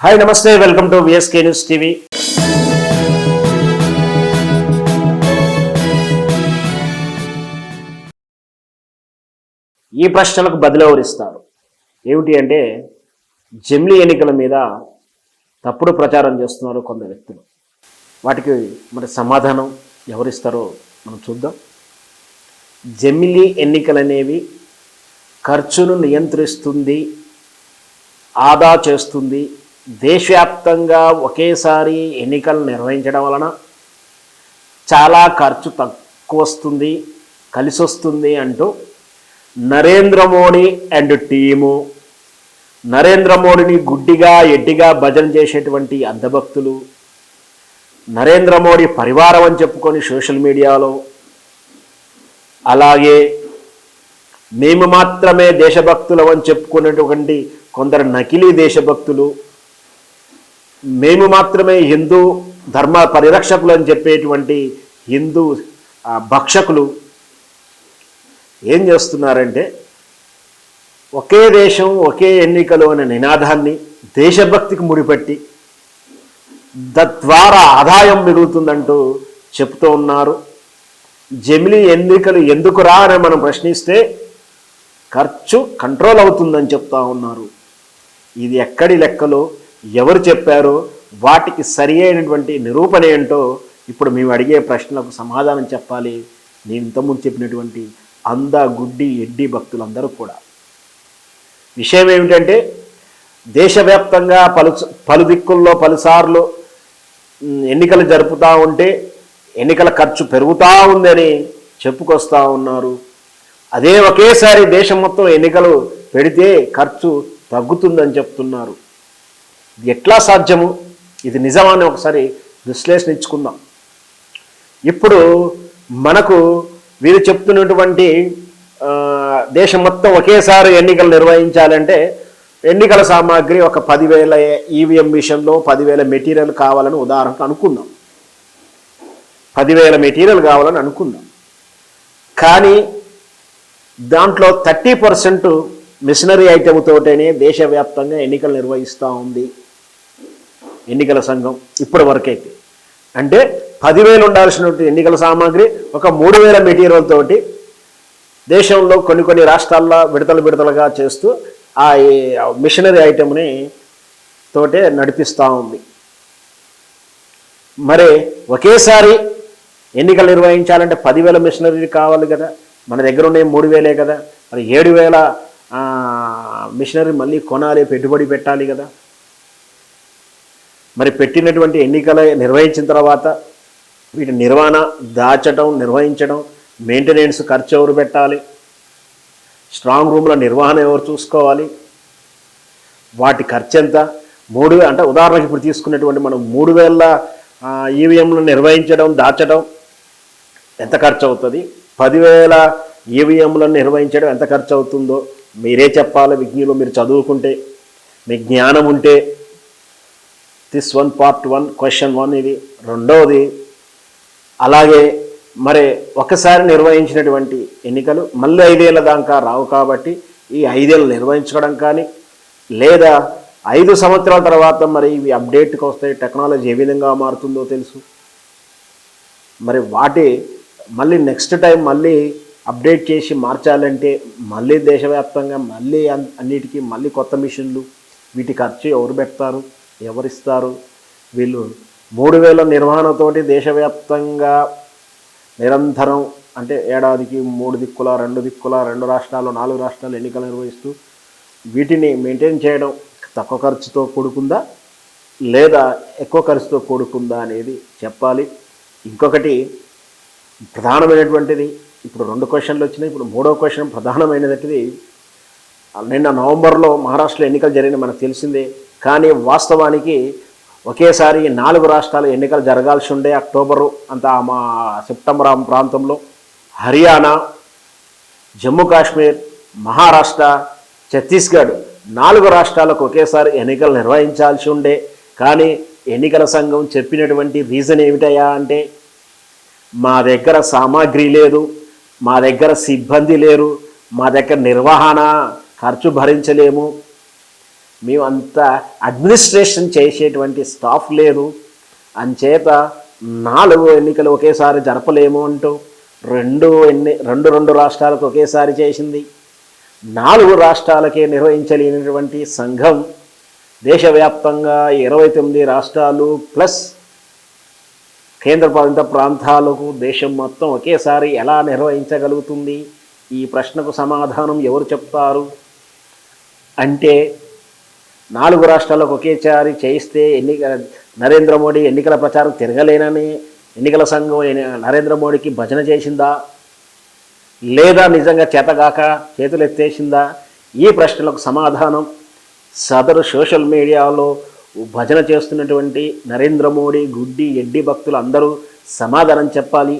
Hi నమస్తే welcome to VSK news TV ఈ ప్రశ్నలకు బదిలవరిస్తారు ఏమిటి అంటే జమిలీ ఎన్నికల మీద తప్పుడు ప్రచారం చేస్తున్నారు కొందరు వ్యక్తులు. వాటికి మరి సమాధానం ఎవరిస్తారో మనం చూద్దాం. జమిలీ ఎన్నికలనేవి ఖర్చును నియంత్రిస్తుంది ఆదా చేస్తుంది దేశవ్యాప్తంగా ఒకేసారి ఎన్నికలు నిర్వహించడం వలన చాలా ఖర్చు తక్కువ వస్తుంది కలిసి వస్తుంది అంటూ నరేంద్ర మోడీ అండ్ టీము నరేంద్ర మోడీని గుడ్డిగా ఎడ్డిగా భజన చేసేటువంటి అద్దభక్తులు నరేంద్ర మోడీ పరివారం అని చెప్పుకొని సోషల్ మీడియాలో అలాగే మేము మాత్రమే దేశభక్తులం అని చెప్పుకునేటువంటి కొందరు నకిలీ దేశభక్తులు మేము మాత్రమే హిందూ ధర్మ పరిరక్షకులు అని చెప్పేటువంటి హిందూ భక్షకులు ఏం చేస్తున్నారంటే ఒకే దేశం ఒకే ఎన్నికలు అనే నినాదాన్ని దేశభక్తికి ముడిపెట్టి తద్వారా ఆదాయం మిగులుతుందంటూ చెప్తూ ఉన్నారు. జమిలీ ఎన్నికలు ఎందుకు రా అని మనం ప్రశ్నిస్తే ఖర్చు కంట్రోల్ అవుతుందని చెప్తా ఉన్నారు. ఇది ఎక్కడి లెక్కలో? ఎవరు చెప్పారో వాటికి సరి అయినటువంటి నిరూపణ ఏంటో ఇప్పుడు మేము అడిగే ప్రశ్నలకు సమాధానం చెప్పాలి. నేను ఇంతకుముందు చెప్పినటువంటి అంద గుడ్డి ఎడ్డి భక్తులందరూ కూడా. విషయం ఏమిటంటే దేశవ్యాప్తంగా పలు పలు దిక్కుల్లో పలుసార్లు ఎన్నికలు జరుపుతూ ఉంటే ఎన్నికల ఖర్చు పెరుగుతూ ఉందని చెప్పుకొస్తూ ఉన్నారు. అదే ఒకేసారి దేశం మొత్తం ఎన్నికలు పెడితే ఖర్చు తగ్గుతుందని చెప్తున్నారు. ఎట్లా సాధ్యము? ఇది నిజమని ఒకసారి విశ్లేషించుకుందాం ఇప్పుడు మనకు వీరు చెప్తున్నటువంటి దేశం మొత్తం ఒకేసారి ఎన్నికలు నిర్వహించాలంటే ఎన్నికల సామాగ్రి ఒక పదివేల ఈవీఎం విషయంలో పదివేల మెటీరియల్ కావాలని ఉదాహరణకు అనుకుందాం. పదివేల మెటీరియల్ కావాలని అనుకుందాం. కానీ దాంట్లో థర్టీ పర్సెంట్ మిషనరీ ఐటమ్ దేశవ్యాప్తంగా ఎన్నికలు నిర్వహిస్తూ ఉంది. ఎన్నికల సంఘం ఇప్పటి వరకైతే అంటే పదివేలు ఉండాల్సినటువంటి ఎన్నికల సామాగ్రి ఒక మూడు వేల మెటీరియల్ తోటి దేశంలో కొన్ని కొన్ని రాష్ట్రాల్లో విడతలు విడతలుగా చేస్తూ ఆ మిషనరీ ఐటమ్ని తోటే నడిపిస్తూ ఉంది. మరి ఒకేసారి ఎన్నికలు నిర్వహించాలంటే పదివేల మిషనరీ కావాలి కదా. మన దగ్గర ఉన్నాయి మూడు వేలే కదా. మరి ఏడు వేల మిషనరీ మళ్ళీ కొనాలి పెట్టుబడి పెట్టాలి కదా. మరి పెట్టినటువంటి ఎన్నికలు నిర్వహించిన తర్వాత వీటి నిర్వహణ దాచడం నిర్వహించడం మెయింటెనెన్స్ ఖర్చు ఎవరు పెట్టాలి? స్ట్రాంగ్ రూమ్ల నిర్వహణ ఎవరు చూసుకోవాలి? వాటి ఖర్చు ఎంత? మూడు అంటే ఉదాహరణకి ఇప్పుడు తీసుకున్నటువంటి మనం మూడు వేల ఈవీఎంలు నిర్వహించడం దాచడం ఎంత ఖర్చు అవుతుంది? పదివేల ఈవీఎంలను నిర్వహించడం ఎంత ఖర్చు అవుతుందో మీరే చెప్పాలి. విజ్ఞులు మీరు చదువుకుంటే మీ జ్ఞానం ఉంటే this one part one question one ఇది రెండవది అలాగే మరి ఒకసారి నిర్వహించినటువంటి ఎన్నికలు మళ్ళీ ఐదేళ్ళ దాకా రావు కాబట్టి ఈ ఐదేళ్ళు నిర్వహించడం కానీ లేదా ఐదు సంవత్సరాల తర్వాత మరి ఇవి అప్డేట్కి వస్తాయి టెక్నాలజీ ఏ విధంగా మారుతుందో తెలుసు. మరి వాటి మళ్ళీ నెక్స్ట్ టైం మళ్ళీ అప్డేట్ చేసి మార్చాలంటే మళ్ళీ దేశవ్యాప్తంగా మళ్ళీ అన్- అన్నిటికీ మళ్ళీ కొత్త మిషన్లు వీటి ఖర్చు ఎవరు పెడతారు? ఎవరిస్తారు? వీళ్ళు మూడు వేల నిర్వహణతోటి దేశవ్యాప్తంగా నిరంతరం అంటే ఏడాదికి మూడు దిక్కుల రెండు దిక్కుల రెండు రాష్ట్రాలు నాలుగు రాష్ట్రాలు ఎన్నికలు నిర్వహిస్తూ వీటిని మెయింటైన్ చేయడం తక్కువ ఖర్చుతో కూడుకుందా? లేదా ఎక్కువ ఖర్చుతో కూడుకుందా అనేది చెప్పాలి. ఇంకొకటి ప్రధానమైనటువంటిది ఇప్పుడు రెండు క్వశ్చన్లు వచ్చినాయి ఇప్పుడు మూడో క్వశ్చన్ ప్రధానమైనటువంటిది నిన్న నవంబర్లో మహారాష్ట్రలో ఎన్నికలు జరిగిన మనకు తెలిసిందే. కానీ వాస్తవానికి ఒకేసారి నాలుగు రాష్ట్రాల ఎన్నికలు జరగాల్సి ఉండే అక్టోబరు అంత మా సెప్టెంబర్ ఆ ప్రాంతంలో హర్యానా జమ్మూ కాశ్మీర్ మహారాష్ట్ర ఛత్తీస్గఢ్ నాలుగు రాష్ట్రాలకు ఒకేసారి ఎన్నికలు నిర్వహించాల్సి ఉండే. కానీ ఎన్నికల సంఘం చెప్పినటువంటి రీజన్ ఏమిటయా అంటే మా దగ్గర సామాగ్రి లేదు మా దగ్గర సిబ్బంది లేరు మా దగ్గర నిర్వహణ ఖర్చు భరించలేము మేము అంత అడ్మినిస్ట్రేషన్ చేసేటువంటి స్టాఫ్ లేదు అంచేత నాలుగు ఎన్నికలు ఒకేసారి జరపలేము అంటూ రెండు ఎన్ని రెండు రెండు రాష్ట్రాలకు ఒకేసారి చేసింది. నాలుగు రాష్ట్రాలకే నిర్వహించలేనటువంటి సంఘం దేశవ్యాప్తంగా ఇరవై తొమ్మిది రాష్ట్రాలు ప్లస్ కేంద్రపాలిత ప్రాంతాలకు దేశం మొత్తం ఒకేసారి ఎలా నిర్వహించగలుగుతుంది? ఈ ప్రశ్నకు సమాధానం ఎవరు చెప్తారు? అంటే నాలుగు రాష్ట్రాలకు ఒకేసారి చేయిస్తే ఎన్నిక నరేంద్ర మోడీ ఎన్నికల ప్రచారం తిరగలేనని ఎన్నికల సంఘం నరేంద్ర మోడీకి భజన చేసిందా? లేదా నిజంగా చేతగాక చేతులు ఎత్తేసిందా? ఈ ప్రశ్నలకు సమాధానం సదరు సోషల్ మీడియాలో భజన చేస్తున్నటువంటి నరేంద్ర మోడీ గుడ్డి ఎడ్డి భక్తులు అందరూ సమాధానం చెప్పాలి.